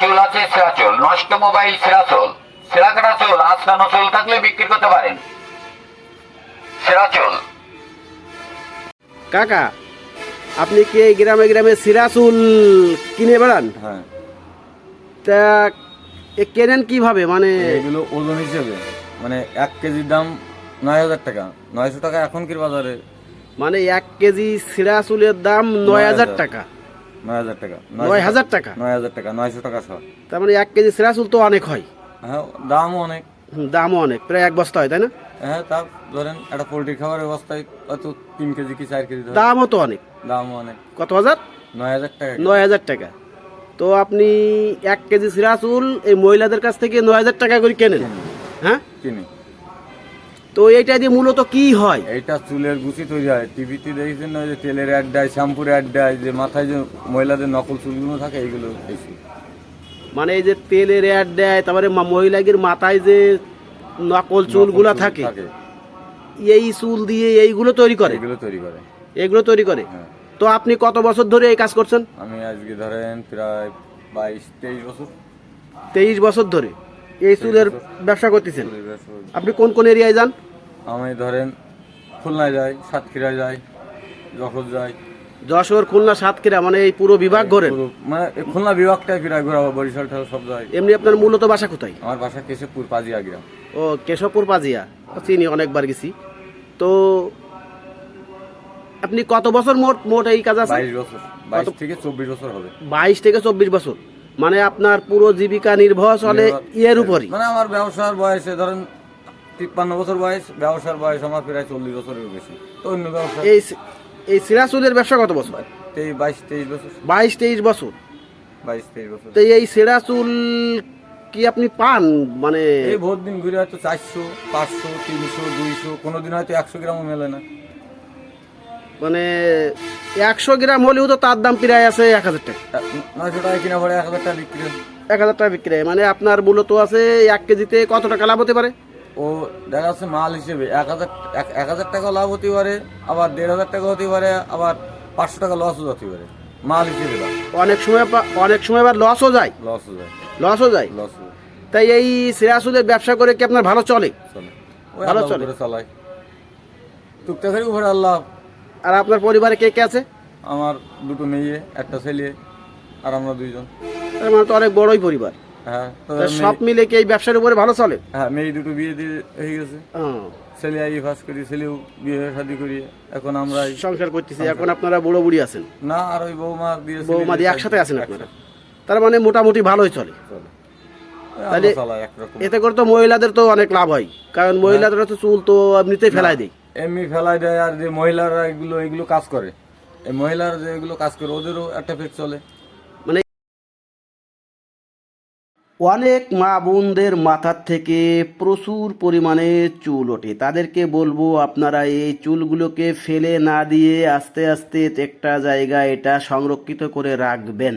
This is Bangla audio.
চুল আছে সেরা চুল নষ্ট মোবাইল সেরা চুল সেরা কাটা চুল চুল থাকলে বিক্রি করতে পারেন। সেরা চুল কাকা আপনি কি এই গ্রামে গ্রামে সিরাসুল কিনে বেড়ান? হ্যাঁ। তা এ কেনেন কীভাবে? মানে এগুলো ওজন হিসেবে। মানে এক কেজির দাম নয় হাজার টাকা। নয়শো টাকা এখন এখনকার বাজারে? মানে এক কেজি সিরাসুলের দাম নয় হাজার। টাকা। নয় হাজার টাকা। নয় হাজার টাকা? নয় হাজার টাকা নয়শো টাকা তার মানে এক কেজি সিরাসুল তো অনেক হয়। হ্যাঁ দামও অনেক। দামও অনেক প্রায় এক বস্তা হয় তাই না? হ্যাঁ তা ধরেন একটা পোলট্রি খাবারের তিন কেজি কি চার কেজি দামও তো অনেক। দামও অনেক। কত হাজার? নয় হাজার টাকা। নয় হাজার টাকা। তো আপনি এক কেজি সিরাসুল এই মহিলাদের কাছ থেকে নয় হাজার টাকা করে কেনেন? হ্যাঁ? কিনি। তো এইটা দিয়ে মূলত কি হয়? এটা চুলের গুছি তৈরি হয়। টিভিতে দেখেছেন না ওই যে তেলের অ্যাড দেয় শ্যাম্পুর অ্যাড দেয় যে মাথায় যে মহিলাদের নকল চুলগুলো থাকে এইগুলো বেশি মানে এই যে তেলের অ্যাড দেয় তারপরে মা- মহিলাদের মাথায় যে নকল চুলগুলা থাকে এই চুল দিয়ে এইগুলো তৈরি করে? এগুলো তৈরি করে। এগুলো তৈরি করে? হ্যাঁ। তো আপনি কত বছর ধরে এই কাজ করছেন? আমি আজকে ধরেন প্রায় বাইশ তেইশ বছর। তেইশ বছর ধরে? এই চুলের ব্যবসা করতেছেন। আপনি কোন কোন এরিয়ায় যান? আমি ধরেন খুলনায় যাই সাতক্ষীরায় যাই যশোর যাই। যশোর খুলনা সাতক্ষীরা মানে এই পুরো বিভাগ ঘোরেন? মানে খুলনা বিভাগটাই প্রায় ঘোরাবো বরিশাল ঠাল সব যাই এমনি আপনার মূলত বাসা কোথায়? আমার বাসা কেশবপুর পাজিয়া গ্রাম। ও কেশবপুর পাজিয়া। চিনি অনেকবার গেছি। তো আপনি কত বছর মোট মোট এই কাজ আছে? বাইশ বছর। বাইশ থেকে চব্বিশ বছর হবে। বাইশ থেকে চব্বিশ বছর। মানে আপনার পুরো জীবিকা নির্ভর চলে ইয়ের উপরই। মানে আমার ব্যবসার বয়সে ধরেন তিপ্পান্ন বছর বয়স ব্যবসার বয়স আমার প্রায় চল্লিশ বছরের বেশি। তো অন্য ব্যবসা এই এই সিরাসুলের ব্যবসা কত বছর? তেইশ বাইশ তেইশ বছর। বাইশ তেইশ বছর। বাইশ তেইশ বছর। তো এই সিরাসুল কি আপনি পান? মানে এই ভোর দিন ঘুরে হয়তো চারশো পাঁচশো তিনশো দুইশো কোনো দিন হয়তো একশো গ্রামও মেলে না। মানে একশো গ্রাম হলেও তো তার দাম প্রায় আছে এক হাজার টাকা। নয়শো টাকা কিনা পড়ে এক হাজার টাকা বিক্রি। এক হাজার টাকা বিক্রি মানে আপনার মূলত আছে এক কেজিতে কত টাকা লাভ হতে পারে? ও দেখা যাচ্ছে মাল হিসেবে এক হাজার এক- হাজার টাকা লাভ হতে পারে আবার দেড় হাজার টাকা হতে পারে আবার পাঁচশো টাকা লসও হতে পারে। মাল হিসেবে অনেক সময় অনেক সময় আবার লসও যায়। লসও যায়। লসও যায়। যায়। তাই এই সিরাসুলের ব্যবসা করে কি আপনার ভালো চলে? চলে। ভালো চলে। চালায়। টুকটাকের উপরে আল্লাহ আর আপনার পরিবারে কে কে আছে? আমার দুটো মেয়ে একটা ছেলে আর আমরা দুইজন। তার মানে তো অনেক বড়ই পরিবার। হ্যাঁ তা সব মিলে কি এই ব্যবসার উপরে ভালো চলে? হ্যাঁ মেয়ে দুটো বিয়ে দিয়ে হয়ে গেছে। হ্যাঁ, ছেলে আই ফার্স্ট করি ছেলেও বিয়ে শাদি করি। এখন আমরা এই- সংসার করতেছি এখন আপনারা বুড়ো বুড়ি আছেন। না আর ওই বৌমা দিয়ে বৌমা দিয়ে একসাথে আছেন আপনারা? তার মানে মোটামুটি ভালোই চলে। তাহলে- চালায় একরকম এতে করে তো মহিলাদের তো অনেক লাভ হয়। কারণ মহিলাদের তো চুল তো এমনিতেই ফেলাই দেয়। এমনি ফেলাই দেয় আর যে মহিলারা এগুলো এগুলো কাজ করে। এই মহিলারা যে এগুলো কাজ করে, ওদেরও একটা ফেক চলে। অনেক মা বোনদের মাথার থেকে প্রচুর পরিমাণে চুল ওঠে। তাদেরকে বলব, আপনারা এই চুলগুলোকে ফেলে না দিয়ে আস্তে আস্তে একটা জায়গায় এটা সংরক্ষিত করে রাখবেন।